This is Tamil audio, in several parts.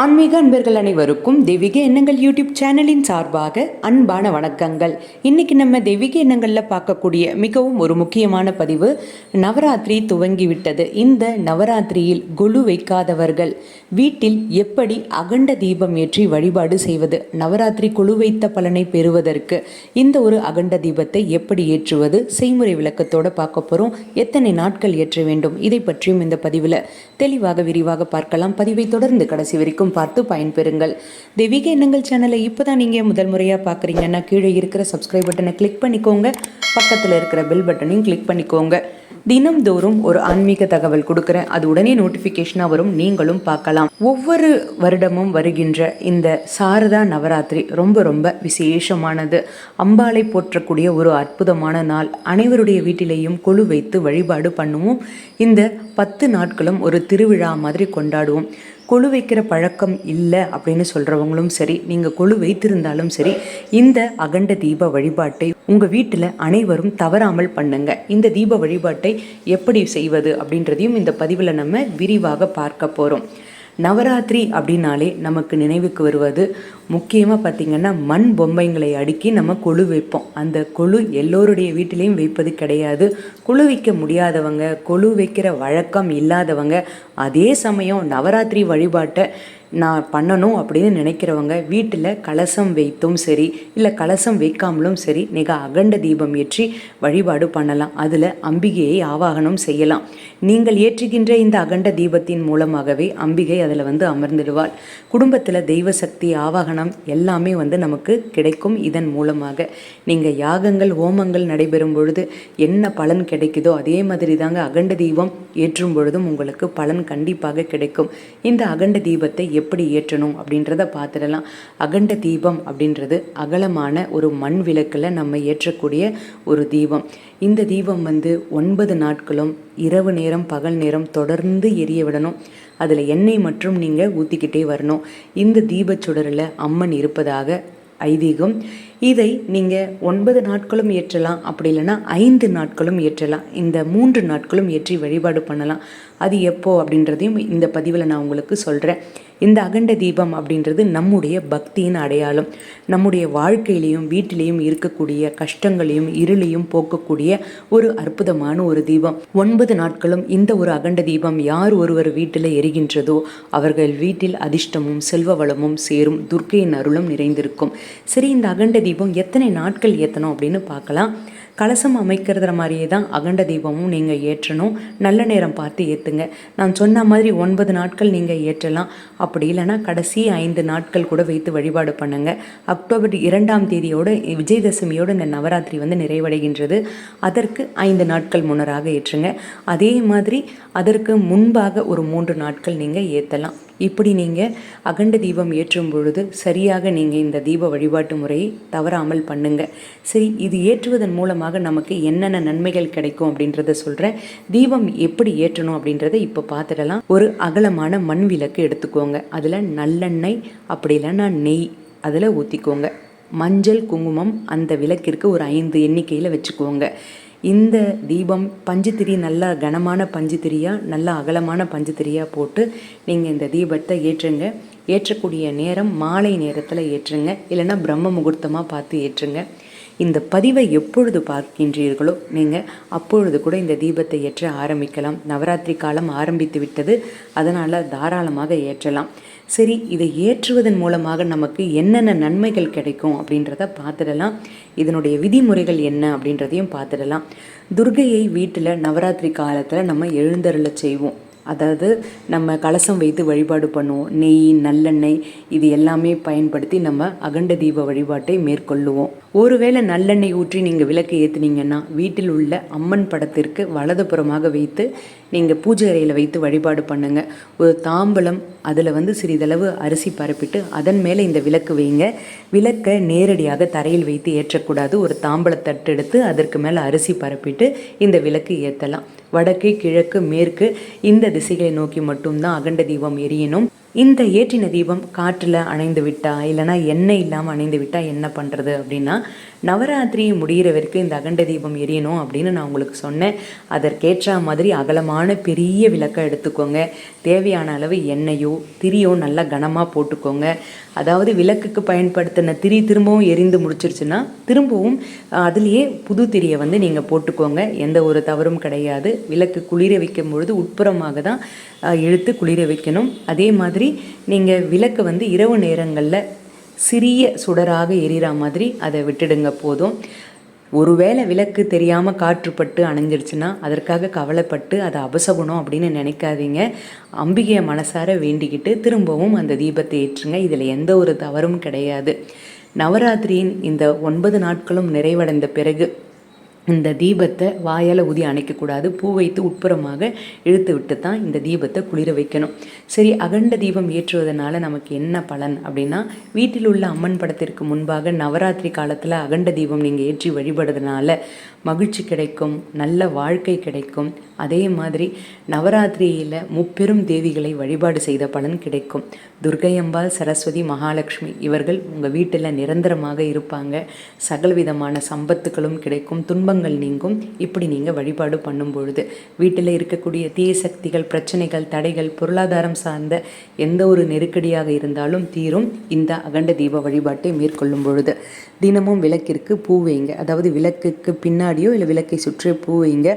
ஆன்மீக அன்பர்கள் அனைவருக்கும் தெய்வீக எண்ணங்கள் யூடியூப் சேனலின் சார்பாக அன்பான வணக்கங்கள். இன்னைக்கு நம்ம தெய்வீக எண்ணங்களில் பார்க்கக்கூடிய மிகவும் ஒரு முக்கியமான பதிவு நவராத்திரி துவங்கிவிட்டது. இந்த நவராத்திரியில் கொலு வைக்காதவர்கள் வீட்டில் எப்படி அகண்ட தீபம் ஏற்றி வழிபாடு செய்வது நவராத்திரி கொலு வைத்த பலனை பெறுவதற்கு இந்த ஒரு அகண்ட தீபத்தை எப்படி ஏற்றுவது செய்முறை விளக்கத்தோடு பார்க்க போகிறோம் எத்தனை நாட்கள் ஏற்ற வேண்டும்? இதை பற்றியும் இந்த பதிவில் தெளிவாக விரிவாக பார்க்கலாம். பதிவை தொடர்ந்து கடைசி வரைக்கும் பார்த்து பயன்பெறுங்கள். தெய்வீக எண்ணங்கள் சேனலை இப்போ தான் நீங்கள் முதல் முறையாக பார்க்குறீங்கன்னா கீழே இருக்கிற சப்ஸ்கிரைப் பட்டனை கிளிக் பண்ணிக்கோங்க. பக்கத்தில் இருக்கிற பெல் பட்டனையும் கிளிக் பண்ணிக்கோங்க. தினம்தோறும் ஒரு ஆன்மீக தகவல் கொடுக்குறேன். அது உடனே நோட்டிஃபிகேஷனாக வரும். நீங்களும் பார்க்கலாம். ஒவ்வொரு வருடமும் வருகின்ற இந்த சாரதா நவராத்திரி ரொம்ப ரொம்ப விசேஷமானது. அம்பாளை போற்றக்கூடிய ஒரு அற்புதமான நாள். அனைவருடைய வீட்டிலேயும் கொழு வைத்து வழிபாடு பண்ணுவோம். இந்த பத்து நாட்களும் ஒரு திருவிழா மாதிரி கொண்டாடுவோம். கொழு வைக்கிற பழக்கம் இல்லை அப்படின்னு சொல்கிறவங்களும் சரி நீங்கள் கொழு வைத்திருந்தாலும் சரி இந்த அகண்ட தீப வழிபாட்டை உங்கள் வீட்டில் அனைவரும் தவறாமல் பண்ணுங்க. இந்த தீப வழிபாட்டை எப்படி செய்வது அப்படின்றதையும் இந்த பதிவில் நம்ம விரிவாக பார்க்க போகிறோம் நவராத்திரி அப்படின்னாலே நமக்கு நினைவுக்கு வருவது முக்கியமாக பார்த்திங்கன்னா மண் பொம்மைங்களை அடுக்கி நம்ம கொழு வைப்போம். அந்த கொழு எல்லோருடைய வீட்டிலையும் வைப்பது கிடையாது. கொழு வைக்க முடியாதவங்க கொழு வைக்கிற வழக்கம் இல்லாதவங்க அதே சமயம் நவராத்திரி வழிபாட்டை நான் பண்ணணும் அப்படின்னு நினைக்கிறவங்க வீட்டில் கலசம் வைத்தும் சரி இல்லை கலசம் வைக்காமலும் சரி மிக அகண்ட தீபம் ஏற்றி வழிபாடு பண்ணலாம். அதில் அம்பிகையை ஆவாகனம் செய்யலாம். நீங்கள் ஏற்றுகின்ற இந்த அகண்ட தீபத்தின் மூலமாகவே அம்பிகை அதில் வந்து அமர்ந்திடுவாள். குடும்பத்தில் தெய்வ சக்தி ஆவாகனம் எல்லாமே வந்து நமக்கு கிடைக்கும். இதன் மூலமாக நீங்கள் யாகங்கள் ஹோமங்கள் நடைபெறும் பொழுது என்ன பலன் கிடைக்குதோ அதே மாதிரி தாங்க அகண்ட தீபம் ஏற்றும் பொழுதும் உங்களுக்கு பலன் கண்டிப்பாக கிடைக்கும். இந்த அகண்ட தீபத்தை எப்படி ஏற்றணும் அப்படின்றத பார்த்துடலாம். அகண்ட தீபம் அப்படின்றது அகலமான ஒரு மண் விளக்கில் நம்ம ஏற்றக்கூடிய ஒரு தீபம். இந்த தீபம் வந்து ஒன்பது நாட்களும் இரவு நேரம் பகல் நேரம் தொடர்ந்து எரிய விடணும். அதில் எண்ணெய் மற்றும் நீங்கள் ஊற்றிக்கிட்டே வரணும். இந்த தீபச்சுடரில் அம்மன் இருப்பதாக ஐதீகம். இதை நீங்கள் ஒன்பது நாட்களும் ஏற்றலாம். அப்படி இல்லைன்னா ஐந்து நாட்களும் ஏற்றலாம். இந்த மூன்று நாட்களும் ஏற்றி வழிபாடு பண்ணலாம். அது எப்போ அப்படின்றதையும் இந்த பதிவில் நான் உங்களுக்கு சொல்கிறேன் இந்த அகண்ட தீபம் அப்படின்றது நம்முடைய பக்தியின் அடையாளம். நம்முடைய வாழ்க்கையிலையும் வீட்டிலையும் இருக்கக்கூடிய கஷ்டங்களையும் இருளையும் போக்கக்கூடிய ஒரு அற்புதமான ஒரு தீபம். ஒன்பது நாட்களும் இந்த ஒரு அகண்ட தீபம் யார் ஒருவர் வீட்டில் எரிகின்றதோ அவர்கள் வீட்டில் அதிர்ஷ்டமும் செல்வ வளமும் சேரும் துர்க்கையின் அருளும் நிறைந்திருக்கும். சரி இந்த அகண்ட தீபம் எத்தனை நாட்கள் ஏற்றணும் அப்படின்னு பார்க்கலாம். கலசம் அமைக்கிறதுற மாதிரியே தான் அகண்ட தீபமும் நீங்கள் ஏற்றணும். நல்ல நேரம் பார்த்து ஏற்றுங்க நான் சொன்ன மாதிரி ஒன்பது நாட்கள் நீங்கள் ஏற்றலாம். அப்படி இல்லைன்னா கடைசி ஐந்து நாட்கள் கூட வைத்து வழிபாடு பண்ணுங்க. அக்டோபர் இரண்டாம் தேதியோட விஜயதசமியோடு இந்த நவராத்திரி வந்து நிறைவடைகின்றது. அதற்கு ஐந்து நாட்கள் முன்னராக ஏற்றுங்க. அதே மாதிரி அதற்கு முன்பாக ஒரு மூன்று நாட்கள் நீங்கள் ஏற்றலாம் இப்படி நீங்கள் அகண்ட தீபம் ஏற்றும் பொழுது சரியாக நீங்கள் இந்த தீப வழிபாட்டு முறையை தவறாமல் பண்ணுங்க. சரி இது ஏற்றுவதன் மூலமாக நமக்கு என்னென்ன நன்மைகள் கிடைக்கும் அப்படின்றத சொல்கிறேன் தீபம் எப்படி ஏற்றணும் அப்படின்றத இப்போ பார்த்துடலாம். ஒரு அகலமான மண் விளக்கு எடுத்துக்கோங்க. அதில் நல்லெண்ணெய் அப்படி இல்லைன்னா நெய் அதில் ஊற்றிக்கோங்க மஞ்சள் குங்குமம் அந்த விளக்கிற்கு ஒரு ஐந்து எண்ணிக்கையில் வச்சுக்கோங்க. இந்த தீபம் பஞ்சுத்திரி நல்லா கனமான பஞ்சுத்திரியாக நல்லா அகலமான பஞ்சுத்திரியாக போட்டு நீங்கள் இந்த தீபத்தை ஏற்றுங்க. ஏற்றக்கூடிய நேரம் மாலை நேரத்தில் ஏற்றுங்க. இல்லைன்னா பிரம்ம முகூர்த்தமாக பார்த்து ஏற்றுங்க. இந்த பதிவை எப்பொழுது பார்க்கின்றீர்களோ நீங்கள் அப்பொழுது கூட இந்த தீபத்தை ஏற்ற ஆரம்பிக்கலாம். நவராத்திரி காலம் ஆரம்பித்து விட்டது. அதனால் தாராளமாக ஏற்றலாம். சரி இதை ஏற்றுவதன் மூலமாக நமக்கு என்னென்ன நன்மைகள் கிடைக்கும் அப்படின்றத பார்த்துடலாம். இதனுடைய விதிமுறைகள் என்ன அப்படின்றதையும் பார்த்துடலாம். துர்கையை வீட்டில் நவராத்திரி காலத்தில் நம்ம எழுந்தருள செய்வோம். அதாவது நம்ம கலசம் வைத்து வழிபாடு பண்ணுவோம். நெய் நல்லெண்ணெய் இது எல்லாமே பயன்படுத்தி நம்ம அகண்ட தீப வழிபாட்டை மேற்கொள்ளுவோம். ஒருவேளை நல்லெண்ணெய் ஊற்றி நீங்கள் விளக்கு ஏற்றுனீங்கன்னா வீட்டில் உள்ள அம்மன் படத்திற்கு வலதுபுறமாக வைத்து நீங்கள் பூஜை அறையில் வைத்து வழிபாடு பண்ணுங்கள் ஒரு தாம்பலம் அதில் வந்து சிறிதளவு அரிசி பரப்பிட்டு அதன் மேலே இந்த விளக்கு வைங்க. விளக்கை நேரடியாக தரையில் வைத்து ஏற்றக்கூடாது. ஒரு தாம்பலத்தட்டு எடுத்து அதற்கு மேலே அரிசி பரப்பிட்டு இந்த விளக்கு ஏற்றலாம் வடக்கு கிழக்கு மேற்கு இந்த திசைகளை நோக்கி மட்டும்தான் அகண்ட தீபம் எரியணும். இந்த ஏற்றின தீபம் காற்றில் அணைந்து விட்டா இல்லைனா எண்ணெய் இல்லாமல் அணைந்து விட்டால் என்ன பண்ணுறது அப்படின்னா நவராத்திரி முடிகிற வரைக்கும் இந்த அகண்ட தீபம் எரியணும் அப்படின்னு நான் உங்களுக்கு சொன்னேன். அதற்கேற்ற மாதிரி அகலமான பெரிய விளக்கை எடுத்துக்கோங்க. தேவையான அளவு எண்ணெயோ திரியோ நல்லா கனமாக போட்டுக்கோங்க. அதாவது விளக்குக்கு பயன்படுத்தின திரி திரும்பவும் எரிந்து முடிச்சிருச்சுன்னா திரும்பவும் அதுலேயே புது திரியை வந்து நீங்கள் போட்டுக்கோங்க. எந்த ஒரு தவறும் கிடையாது. விளக்கு குளிர வைக்கும் பொழுது உட்புறமாக தான் இழுத்து குளிர வைக்கணும். அதே மாதிரி நீங்கள் விளக்கு வந்து இரவு நேரங்களில் சிறிய சுடராக எரிகிற மாதிரி அதை விட்டுடுங்க போதும். ஒருவேளை விளக்கு தெரியாமல் காற்றுப்பட்டு அணைஞ்சிருச்சுன்னா அதற்காக கவலைப்பட்டு அதை அபசகுணம் அப்படின்னு நினைக்காதீங்க. அம்பிகையை மனசார வேண்டிக்கிட்டு திரும்பவும் அந்த தீபத்தை ஏற்றுங்க. இதில் எந்த ஒரு தவறும் கிடையாது. நவராத்திரியின் இந்த ஒன்பது நாட்களும் நிறைவடைந்த பிறகு இந்த தீபத்தை வாயால் ஊதி அணைக்கக்கூடாது. பூ வைத்து உட்புறமாக இழுத்து விட்டு தான் இந்த தீபத்தை குளிர வைக்கணும். சரி அகண்ட தீபம் ஏற்றுவதனால நமக்கு என்ன பலன் அப்படின்னா வீட்டில் உள்ள அம்மன் படத்திற்கு முன்பாக நவராத்திரி காலத்தில் அகண்ட தீபம் நீங்கள் ஏற்றி வழிபடுறதுனால மகிழ்ச்சி கிடைக்கும் நல்ல வாழ்க்கை கிடைக்கும். அதே மாதிரி நவராத்திரியில் முப்பெரும் தேவிகளை வழிபாடு செய்த பலன் கிடைக்கும். துர்கையம்பாள் சரஸ்வதி மகாலட்சுமி இவர்கள் உங்கள் வீட்டில் நிரந்தரமாக இருப்பாங்க. சகலவிதமான சம்பத்துகளும் கிடைக்கும் துன்பங்கள் நீங்கும். இப்படி நீங்கள் வழிபாடு பண்ணும் பொழுது வீட்டில் இருக்கக்கூடிய தீய சக்திகள் பிரச்சனைகள் தடைகள் பொருளாதாரம் சார்ந்த எந்த ஒரு நெருக்கடியாக இருந்தாலும் தீரும். இந்த அகண்ட தீப வழிபாட்டை மேற்கொள்ளும் பொழுது தினமும் விளக்கிற்கு பூ வைங்க. அதாவது விளக்குக்கு பின்னாடியோ இல்லை விளக்கை சுற்றி பூ வைங்க.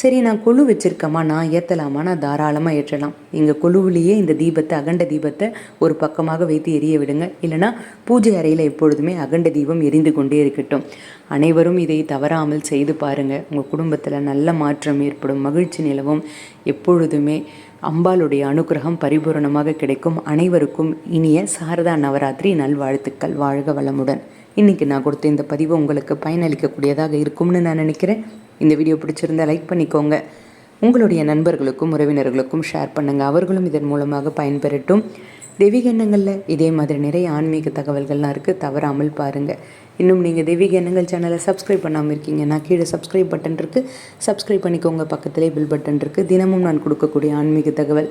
சரி நான் கொழு வச்சுருக்கேம்மா நான் ஏற்றலாமா நான் தாராளமாக ஏற்றலாம். எங்கள் கொழுவிலேயே இந்த தீபத்தை அகண்ட தீபத்தை ஒரு பக்கமாக வைத்து எரிய விடுங்க. இல்லைனா பூஜை அறையில் எப்பொழுதுமே அகண்ட தீபம் எரிந்து கொண்டே இருக்கட்டும். அனைவரும் இதை தவறாமல் செய்து பாருங்கள் உங்கள் குடும்பத்தில் நல்ல மாற்றம் ஏற்படும் மகிழ்ச்சி நிலவும். எப்பொழுதுமே அம்பாளுடைய அனுகிரகம் பரிபூரணமாக கிடைக்கும். அனைவருக்கும் இனிய சாரதா நவராத்திரி. நல்வாழ்த்துக்கள். வாழ்க வளமுடன். இன்றைக்கி நான் கொடுத்த இந்த பதிவு உங்களுக்கு பயனளிக்கக்கூடியதாக இருக்கும்னு நான் நினைக்கிறேன். இந்த வீடியோ பிடிச்சிருந்தா லைக் பண்ணிக்கோங்க. உங்களுடைய நண்பர்களுக்கும் உறவினர்களுக்கும் ஷேர் பண்ணுங்கள் அவர்களும் இதன் மூலமாக பயன்பெறட்டும். தெய்வீக எண்ணங்களில் இதே மாதிரி நிறைய ஆன்மீக தகவல்கள்லாம் இருக்குது தவறாமல் பாருங்கள் இன்னும் நீங்கள் தெய்வீக எண்ணங்கள் சேனலை சப்ஸ்கிரைப் பண்ணாமல் இருக்கீங்கன்னா கீழே சப்ஸ்கிரைப் பட்டன் இருக்குது சப்ஸ்கிரைப் பண்ணிக்கோங்க. பக்கத்திலே பில் பட்டன் இருக்குது தினமும் நான் கொடுக்கக்கூடிய ஆன்மீக தகவல்.